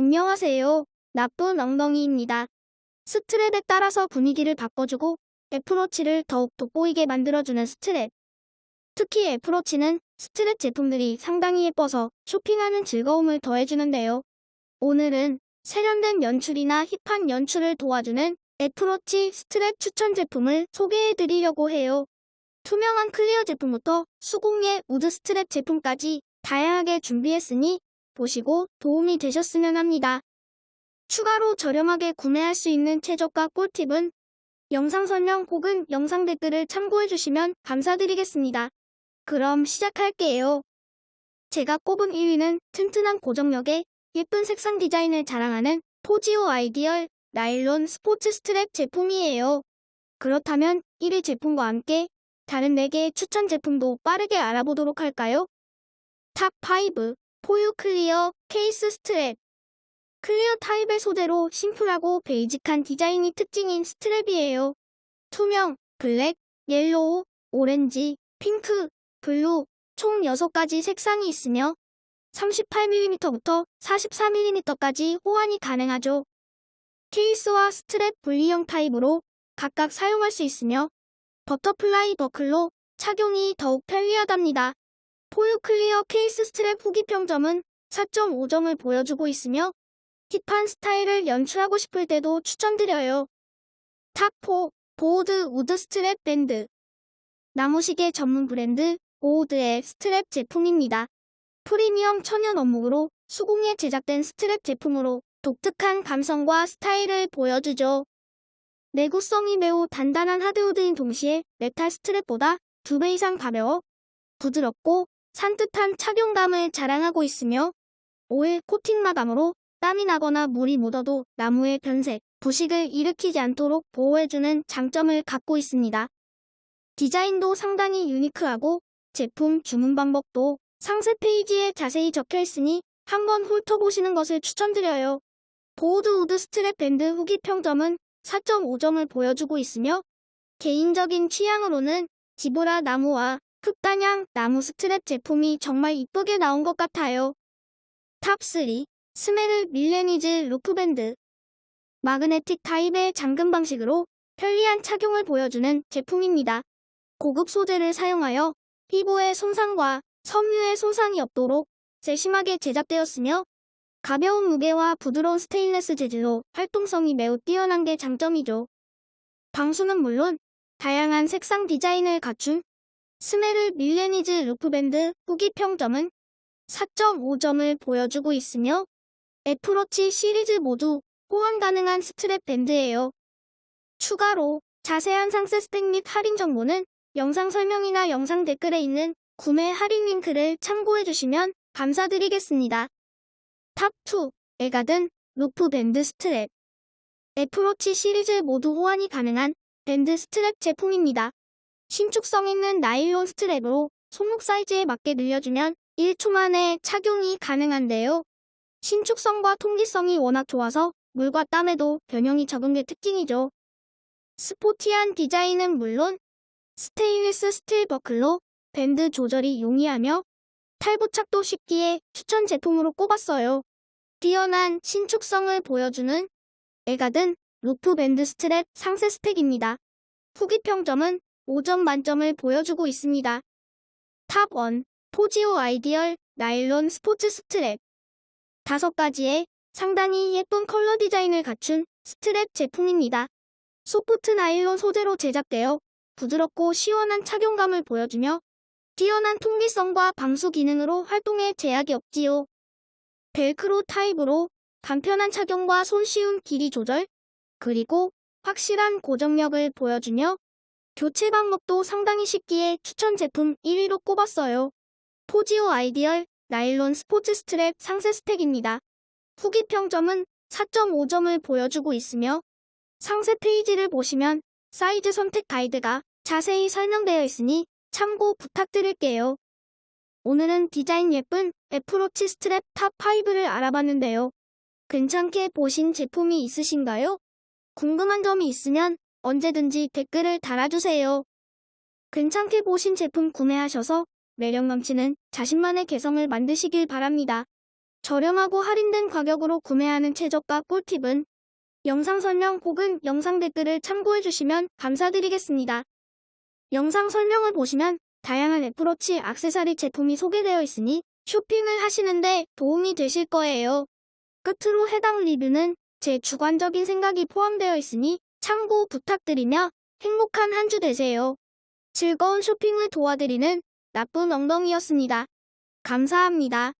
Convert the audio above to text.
안녕하세요. 나쁜 엉덩이입니다. 스트랩에 따라서 분위기를 바꿔주고 애플워치를 더욱 돋보이게 만들어주는 스트랩. 특히 애플워치는 스트랩 제품들이 상당히 예뻐서 쇼핑하는 즐거움을 더해주는데요. 오늘은 세련된 연출이나 힙한 연출을 도와주는 애플워치 스트랩 추천 제품을 소개해드리려고 해요. 투명한 클리어 제품부터 수공예 우드 스트랩 제품까지 다양하게 준비했으니 보시고 도움이 되셨으면 합니다. 추가로 저렴하게 구매할 수 있는 최저가 꿀팁은 영상 설명 혹은 영상 댓글을 참고해 주시면 감사드리겠습니다. 그럼 시작할게요. 제가 꼽은 1위는 튼튼한 고정력에 예쁜 색상 디자인을 자랑하는 포지오 아이디얼 나일론 스포츠 스트랩 제품이에요. 그렇다면 1위 제품과 함께 다른 4개의 추천 제품도 빠르게 알아보도록 할까요? 탑5 포유 클리어 케이스 스트랩 클리어 타입의 소재로 심플하고 베이직한 디자인이 특징인 스트랩이에요. 투명, 블랙, 옐로우, 오렌지, 핑크, 블루 총 6가지 색상이 있으며 38mm부터 44mm까지 호환이 가능하죠. 케이스와 스트랩 분리형 타입으로 각각 사용할 수 있으며 버터플라이 버클로 착용이 더욱 편리하답니다. 포유 클리어 케이스 스트랩 후기 평점은 4.5점을 보여주고 있으며 힙한 스타일을 연출하고 싶을 때도 추천드려요. 탑4 보우드 우드 스트랩 밴드 나무시계 전문 브랜드 보우드의 스트랩 제품입니다. 프리미엄 천연 원목으로 수공예 제작된 스트랩 제품으로 독특한 감성과 스타일을 보여주죠. 내구성이 매우 단단한 하드우드인 동시에 메탈 스트랩보다 2배 이상 가벼워 부드럽고 산뜻한 착용감을 자랑하고 있으며 오일 코팅 마감으로 땀이 나거나 물이 묻어도 나무의 변색, 부식을 일으키지 않도록 보호해주는 장점을 갖고 있습니다. 디자인도 상당히 유니크하고 제품 주문 방법도 상세 페이지에 자세히 적혀 있으니 한번 훑어보시는 것을 추천드려요. 보우드 우드 스트랩 밴드 후기 평점은 4.5점을 보여주고 있으며 개인적인 취향으로는 지브라 나무와 흑단향 나무 스트랩 제품이 정말 이쁘게 나온 것 같아요. 탑3 스메르 밀레니즈 루프밴드 마그네틱 타입의 잠금 방식으로 편리한 착용을 보여주는 제품입니다. 고급 소재를 사용하여 피부의 손상과 섬유의 손상이 없도록 세심하게 제작되었으며 가벼운 무게와 부드러운 스테인레스 재질로 활동성이 매우 뛰어난 게 장점이죠. 방수는 물론 다양한 색상 디자인을 갖춘 스메르 밀레니즈 루프밴드 후기 평점은 4.5점을 보여주고 있으며 애플워치 시리즈 모두 호환 가능한 스트랩 밴드예요. 추가로 자세한 상세 스펙 및 할인 정보는 영상 설명이나 영상 댓글에 있는 구매 할인 링크를 참고해 주시면 감사드리겠습니다. 탑2 에가든 루프 밴드 스트랩 애플워치 시리즈 모두 호환이 가능한 밴드 스트랩 제품입니다. 신축성 있는 나일론 스트랩으로 손목 사이즈에 맞게 늘려주면 1초 만에 착용이 가능한데요. 신축성과 통기성이 워낙 좋아서 물과 땀에도 변형이 적은 게 특징이죠. 스포티한 디자인은 물론 스테인리스 스틸 버클로 밴드 조절이 용이하며 탈부착도 쉽기에 추천 제품으로 꼽았어요. 뛰어난 신축성을 보여주는 에가든 루프 밴드 스트랩 상세 스펙입니다. 후기 평점은 5점 만점을 보여주고 있습니다. 탑 1 포지오 아이디얼 나일론 스포츠 스트랩 다섯 가지의 상당히 예쁜 컬러 디자인을 갖춘 스트랩 제품입니다. 소프트 나일론 소재로 제작되어 부드럽고 시원한 착용감을 보여주며 뛰어난 통기성과 방수 기능으로 활동에 제약이 없지요. 벨크로 타입으로 간편한 착용과 손쉬운 길이 조절, 그리고 확실한 고정력을 보여주며 교체 방법도 상당히 쉽기에 추천 제품 1위로 꼽았어요. 포지오 아이디얼 나일론 스포츠 스트랩 상세 스펙입니다. 후기 평점은 4.5점을 보여주고 있으며 상세 페이지를 보시면 사이즈 선택 가이드가 자세히 설명되어 있으니 참고 부탁드릴게요. 오늘은 디자인 예쁜 애플워치 스트랩 탑5를 알아봤는데요. 괜찮게 보신 제품이 있으신가요? 궁금한 점이 있으면 언제든지 댓글을 달아주세요. 괜찮게 보신 제품 구매하셔서 매력 넘치는 자신만의 개성을 만드시길 바랍니다. 저렴하고 할인된 가격으로 구매하는 최저가 꿀팁은 영상 설명 혹은 영상 댓글을 참고해 주시면 감사드리겠습니다. 영상 설명을 보시면 다양한 애플워치 액세서리 제품이 소개되어 있으니 쇼핑을 하시는데 도움이 되실 거예요. 끝으로 해당 리뷰는 제 주관적인 생각이 포함되어 있으니 참고 부탁드리며 행복한 한 주 되세요. 즐거운 쇼핑을 도와드리는 나쁜 엉덩이였습니다. 감사합니다.